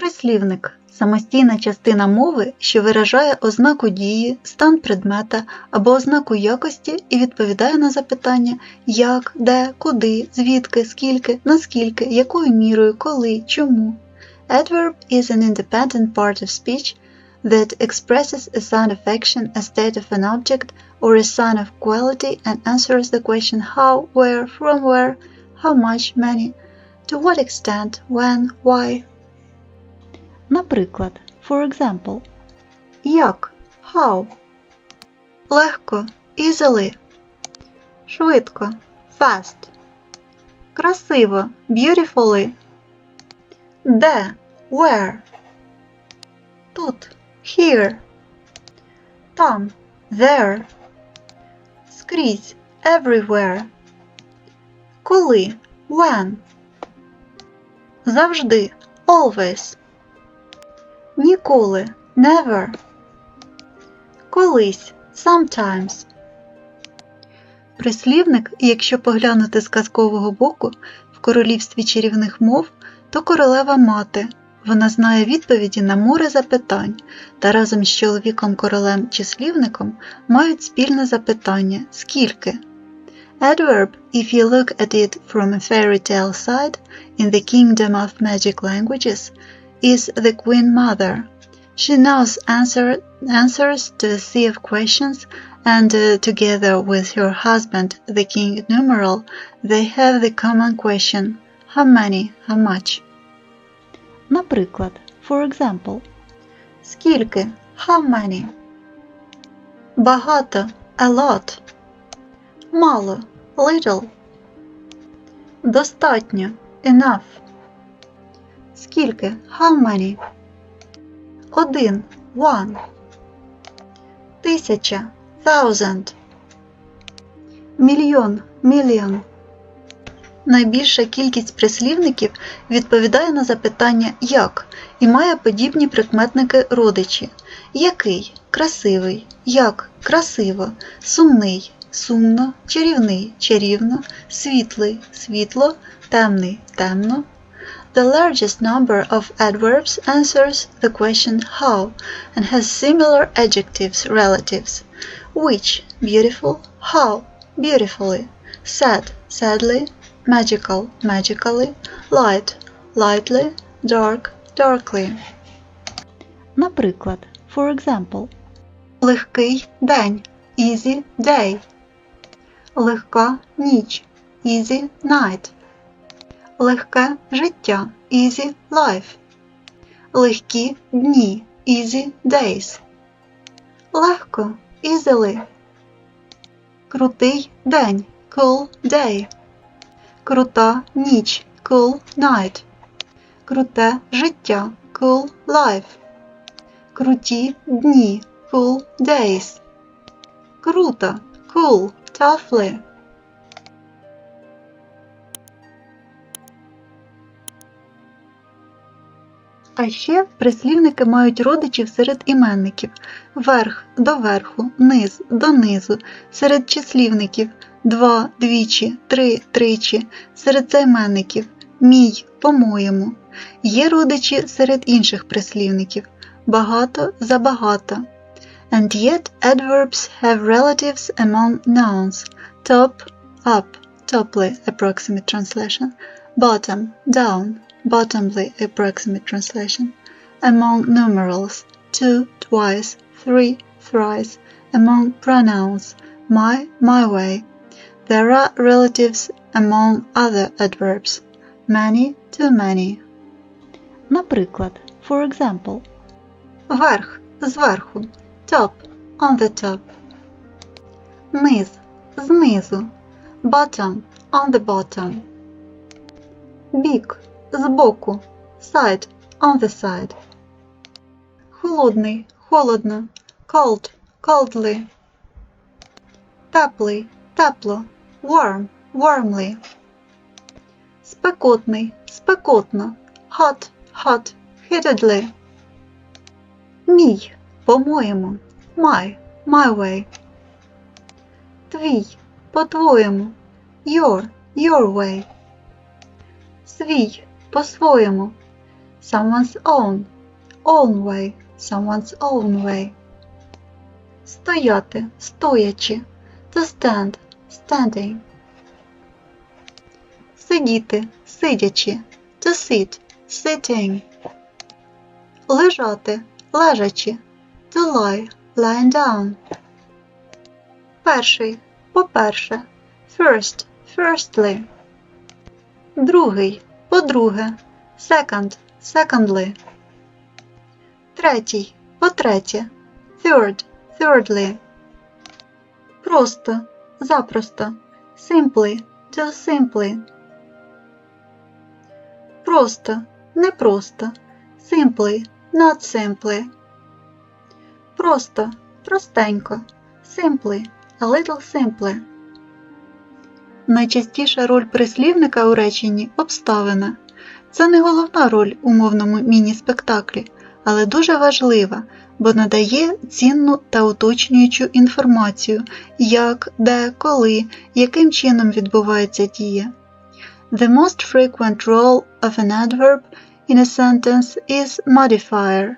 Прислівник самостійна частина мови, що виражає ознаку дії, стан предмета або ознаку якості і відповідає на запитання як, де, куди, звідки, скільки, наскільки, якою мірою, коли, чому. Adverb is an independent part of speech that expresses a sign of action, a state of an object, or a sign of quality and answers the question how, where, from where, how much, many, to what extent, when, why. Наприклад, for example, як, how, легко, easily, швидко, fast, красиво, beautifully, де, where, тут, here, там, there, скрізь, everywhere, коли, when, завжди, always, ніколи, never, колись, sometimes. Прислівник, якщо поглянути з казкового боку, в королівстві чарівних мов, то королева мати. Вона знає відповіді на море запитань та разом з чоловіком королем числівником мають спільне запитання скільки. Adverb, if you look at it from a fairy tale side, in the kingdom of magic languages, is the queen mother. She knows answer, answers to a sea of questions, and uh, together with her husband, the king numeral, they have the common question how many, how much. Наприклад, for example, скільки, how many, багато, a lot, мало, little, достатньо, enough, Скільки, how many, один, one, тисяча, thousand, мільйон, million. Найбільша кількість прислівників відповідає на запитання як і має подібні прикметники родичі. Який? Красивий, як? Красиво, сумний, сумно, чарівний, чарівно, світлий, світло, темний, темно. The largest number of adverbs answers the question how and has similar adjectives relatives. Which beautiful, how beautifully, sad, sadly, magical, magically, light, lightly, dark, darkly. Наприклад, for example, легкий день, easy day, легка ніч, easy night, Легке життя, easy life, легкі дні, easy days, легко, easily, крутий день, cool day. Крута ніч cool night. Круте життя cool life. Круті дні cool days. Круто cool toughly. А ще прислівники мають родичів серед іменників. Верх до верху, низ до низу, серед числівників два двічі, три тричі, серед займенників мій, по-моєму. Є родичі серед інших прислівників. Багато забагато. And yet adverbs have relatives among nouns. Top, up, toply, approximate translation, bottom, down, bottomly, approximate translation, among numerals, two, twice, three, thrice, among pronouns, my, my way. There are relatives among other adverbs, many, too many. Наприклад, for example, верх, зверху, top, on the top. Низ, знизу, bottom, on the bottom. Бік, збоку, side, on the side. Холодний, холодно, cold, coldly. Теплий, тепло, warm, warmly. Спекотний, спекотно, hot, hot, heatedly. Мій, по-моєму, my, my way. Твій, по-твоєму, your, your way. Свій, по-своєму, someone's own, own way, someone's own way. Стояти, стоячи, to stand, standing. Сидіти, сидячи, to sit, sitting. Лежати, лежачи, to lie, lying down. Перший, по-перше, first, firstly. Другий, по-друге, second, secondly. Третій, по-третє, third, thirdly. Просто, запросто, simply, to simply. Просто, непросто, simply, not simply. Просто, простенько, simply, a little simply. Найчастіша роль прислівника у реченні обставина. Це не головна роль у мовному міні-спектаклі, але дуже важлива, бо надає цінну та уточнюючу інформацію, як, де, коли, яким чином відбувається дія. The most frequent role of an adverb in a sentence is modifier.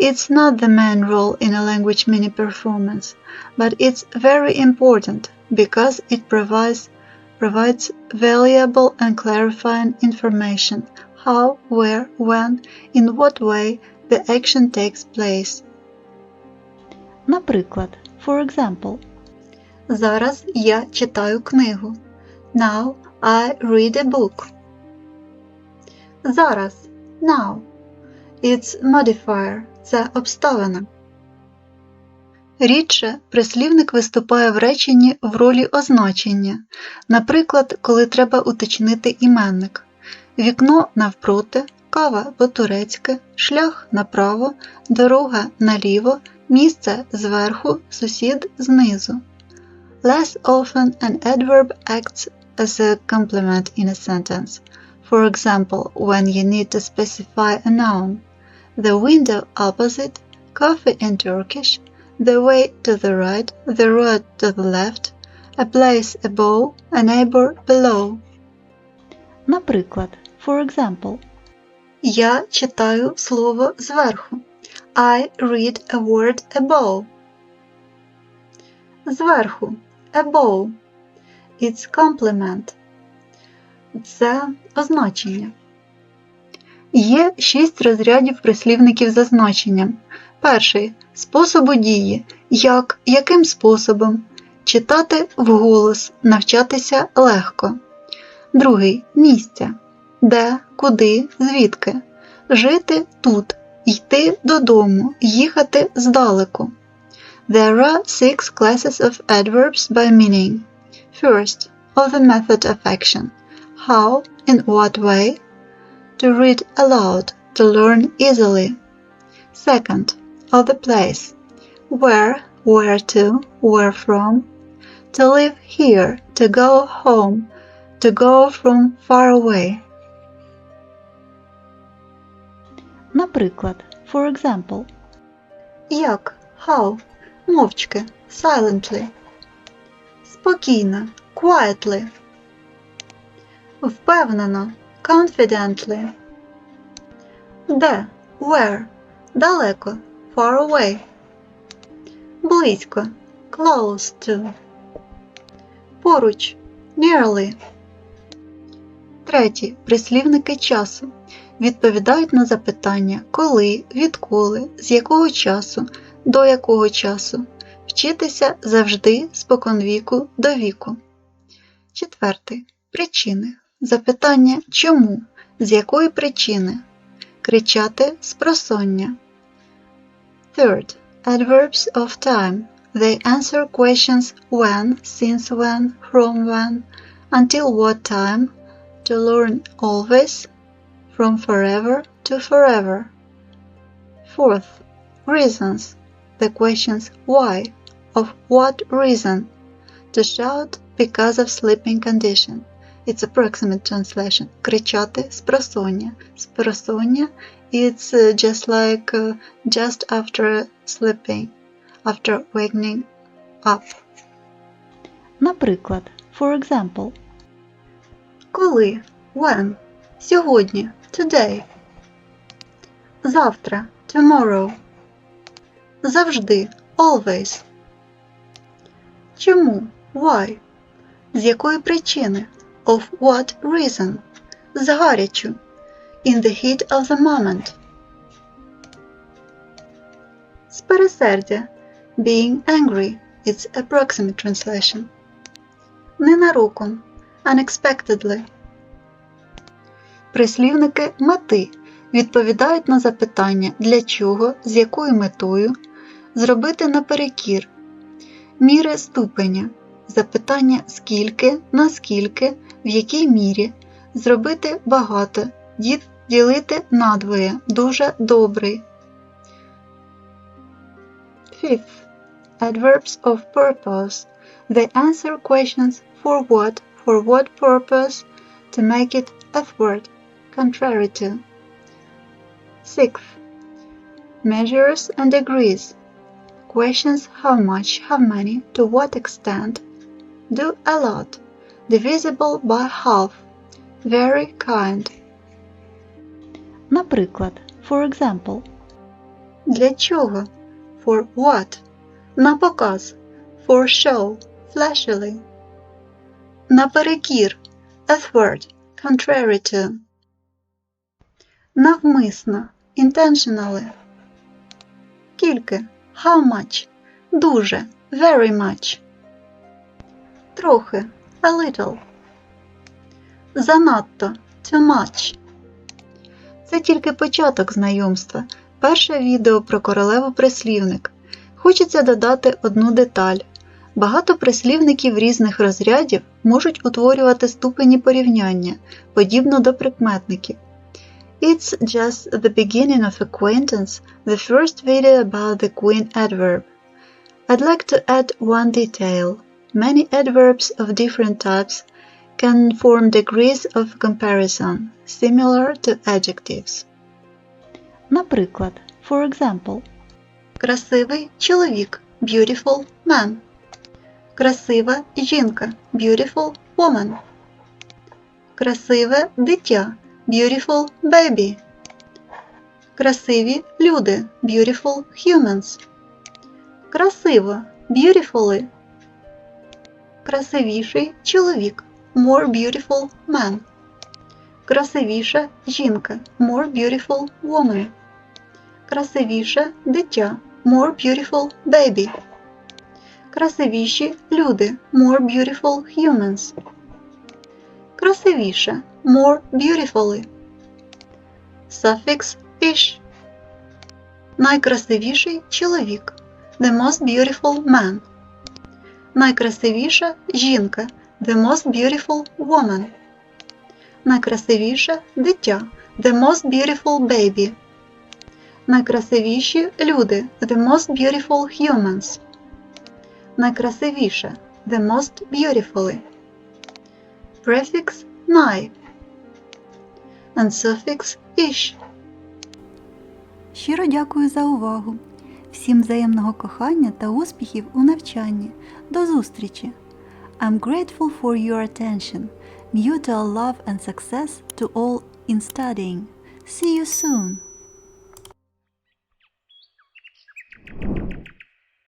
It's not the main role in a language mini performance, but it's very important because it provides provides valuable and clarifying information how, where, when, in what way the action takes place. Наприклад, for example, Зараз я читаю книгу. Now I read a book. Зараз. Now. It's modifier. Це обставина. Рідше прислівник виступає в реченні в ролі означення, наприклад, коли треба уточнити іменник. Вікно навпроти, кава по-турецьки, шлях направо, дорога наліво, місце зверху, сусід знизу. Less often an adverb acts as a complement in a sentence. For example, when you need to specify a noun. The window opposite, coffee in Turkish, the way to the right, the road to the left, a place above, a neighbor below. Наприклад, for example, Я читаю слово зверху. I read a word above. Зверху. Above. It's complement. Це означення. Є шість розрядів прислівників за значенням. Перший способу дії. Як, яким способом. Читати вголос, навчатися легко. Другий місця. Де, куди, звідки. Жити тут, йти додому, їхати здалеку. There are six classes of adverbs by meaning. First, of the method of action. How, in what way. To read aloud, to learn easily. Second, of the place. Where, where to, where from. To live here, to go home, to go from far away. Наприклад, for example. Як? How? Мовчки. Silently. Спокійно. Quietly. Впевнено. Confidently. Де? Where? Далеко. Far away. Близько. Close to. Поруч. Nearly. Треті. Прислівники часу. Відповідають на запитання коли, відколи, з якого часу, до якого часу. Вчитися завжди споконвіку до віку. Четвертий. Причини. Запитання чому, з якої причини. Кричати спросоння. Third. Adverbs of time. They answer questions when, since when, from when, until what time, to learn always, from forever to forever. Fourth. Reasons. The questions why, of what reason, to shout because of sleeping condition. It's approximate translation. Кричати спросоння. Спросоння it's uh, just like uh, just after sleeping, after waking up. Наприклад, for example. Коли? When? Сьогодні. Today. Завтра. Tomorrow. Завжди. Always. Чому? Why? З якої причини? Of what reason? Згарячу. In the heat of the moment. З. Being angry. It's approximate translation. Ненароком. Unexpectedly. Прислівники мети відповідають на запитання для чого, з якою метою, зробити наперекір, міри ступеня, запитання скільки, наскільки, в якій мірі, зробити багато, ді- ділити надвоє, дуже добрий. Fifth. Adverbs of purpose. They answer questions for what, for what purpose, to make it F-word, contrary to. Sixth. Measures and degrees. Questions how much, how many, to what extent. Do a lot. Divisible by half. Very kind. Наприклад, for example. Для чого? For what? На показ. For show. Flashily. Наперекір. F-word. Contrary to. Навмисно. Intentionally. Кільки. How much? Дуже. Very much. Трохи. A little. Занадто. Too much. Це тільки початок знайомства. Перше відео про королеву прислівник. Хочеться додати одну деталь. Багато прислівників різних розрядів можуть утворювати ступені порівняння, подібно до прикметників. It's just the beginning of acquaintance, the first video about the queen adverb. I'd like to add one detail. Many adverbs of different types can form degrees of comparison, similar to adjectives. Наприклад, for example, красивий чоловік, beautiful man. Красива жінка, beautiful woman. Красиве дитя, beautiful baby. Красиві люди, beautiful humans. Красиво, beautifully. Красивіший чоловік, more beautiful man. Красивіша жінка, more beautiful woman. Красивіше дитя, more beautiful baby. Красивіші люди, more beautiful humans. Красивіше, more beautifully. Suffix ish. Найкрасивіший чоловік, the most beautiful man. Найкрасивіша жінка, the most beautiful woman. Найкрасивіше дитя, the most beautiful baby. Найкрасивіші люди, the most beautiful humans. Найкрасивіше, the most beautifully. Prefix най and suffix ish. Щиро дякую за увагу. Всім взаємного кохання та успіхів у навчанні. До зустрічі! I'm grateful for your attention. Mutual love and success to all in studying. See you soon!